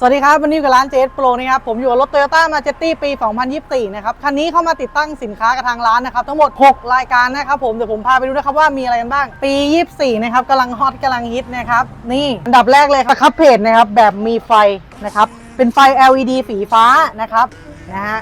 สวัสดีครับ วันนี้อยู่กับร้านเจสโปรนะครับ ผมอยู่กับรถ Toyota m a j e t i ปี 2024 นะครับ คันนี้เข้ามาติดตั้งสินค้ากับทางร้านนะครับ ทั้งหมด 6 รายการนะครับผม เดี๋ยวผมพาไปดูนะครับว่ามีอะไรกันบ้าง ปี 24 นะครับกำลังฮอตกำลังฮิตนะครับ นี่อันดับแรกเลยครับเพจนะครับ แบบมีไฟนะครับ เป็นไฟ LED สีฟ้านะครับ นะฮะ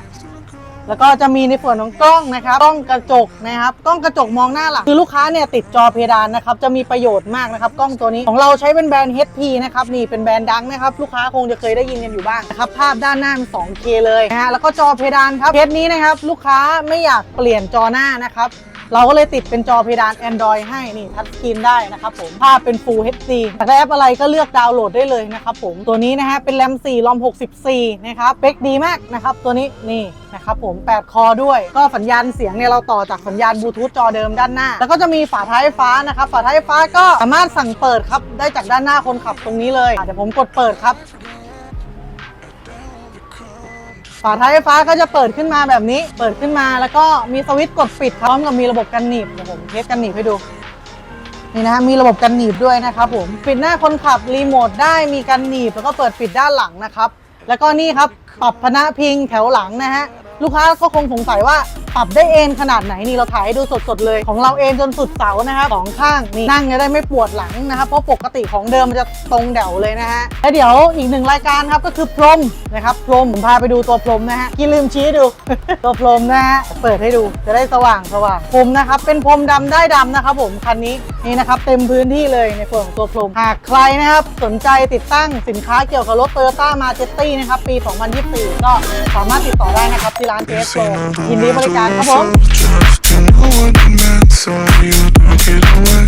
แล้วก็จะมีในส่วนของกล้องนะครับกล้องกระจกนะครับกล้องกระจกมองหน้าหลังคือลูกค้าเนี่ยติดจอเพดานนะครับจะมีประโยชน์มากนะครับกล้องตัวนี้ของเราใช้เป็นแบรนด์ HP นะครับนี่เป็นแบรนด์ดังนะครับลูกค้าคงจะเคยได้ยินกันอยู่บ้างนะครับภาพด้านหน้าเป็น 2K เลยนะฮะแล้วก็จอเพดานครับเคสนี้นะครับลูกค้าไม่อยากเปลี่ยนจอหน้านะครับเราก็เลยติดเป็นจอเพดาน Android ให้นี่ทัชสกรีนได้นะครับผมภาพเป็น Full HD อยากไดแอปอะไรก็เลือกดาวน์โหลดได้เลยนะครับผมตัวนี้นะฮะเป็นแรม4รอม64 นะครับเปคดีมากนะครับตัวนี้นี่นะครับผม 8 คอด้วย ก็สัญญาณเสียงเนี่ยเราต่อจากสัญญาณบลูทูธจอเดิมด้านหน้า แล้วก็จะมีฝาท้ายฟ้านะครับ ฝาท้ายฟ้าก็สามารถสั่งเปิดครับ ได้จากด้านหน้าคนขับตรงนี้เลยเดี๋ยวผมกดเปิดครับ ฝาท้ายไฟฟ้าก็จะเปิดขึ้นมาแบบนี้ เปิดขึ้นมาแล้วก็มีสวิตช์กดปิดพร้อมกับมีระบบกันหนีบเดี๋ยวผมเทสกันหนีบให้ดู นี่นะฮะมีระบบกันหนีบด้วยนะครับผม ปิดหน้าคนขับรีโมทได้มีกันหนีบแล้วก็เปิดปิดด้านหลังนะครับ แล้วก็นี่ครับปรับพนะพิงแถวหลังนะฮะ ลูกค้าก็คงสงสัยว่า ปรับได้เอนขนาดไหนนี่เราถ่ายให้ดูสดๆเลย ของเราเอนจนสุดเสานะครับสองข้างนี่นั่งจะได้ไม่ปวดหลังนะครับเพราะปกติของเดิมมันจะตรงเดี่ยวเลยนะฮะแล้วเดี๋ยวอีกหนึ่งรายการครับก็คือพรมนะครับพรมผมพาไปดูตัวพรมนะฮะกี่ลืมชี้ดู ตัวพรมนะฮะเปิดให้ดูจะได้สว่างสว่างพรมนะครับเป็นพรมดำได้ดำนะครับผมคันนี้นี่นะครับเต็มพื้นที่เลยในส่วนของตัวพรมหากใครนะครับสนใจติดตั้งสินค้าเกี่ยวกับรถ Toyota m a j e t i นะครับปี 2024 ก็สามารถติดต่อได้นะครับที่ร้านเจสโยินดีบริการครับผม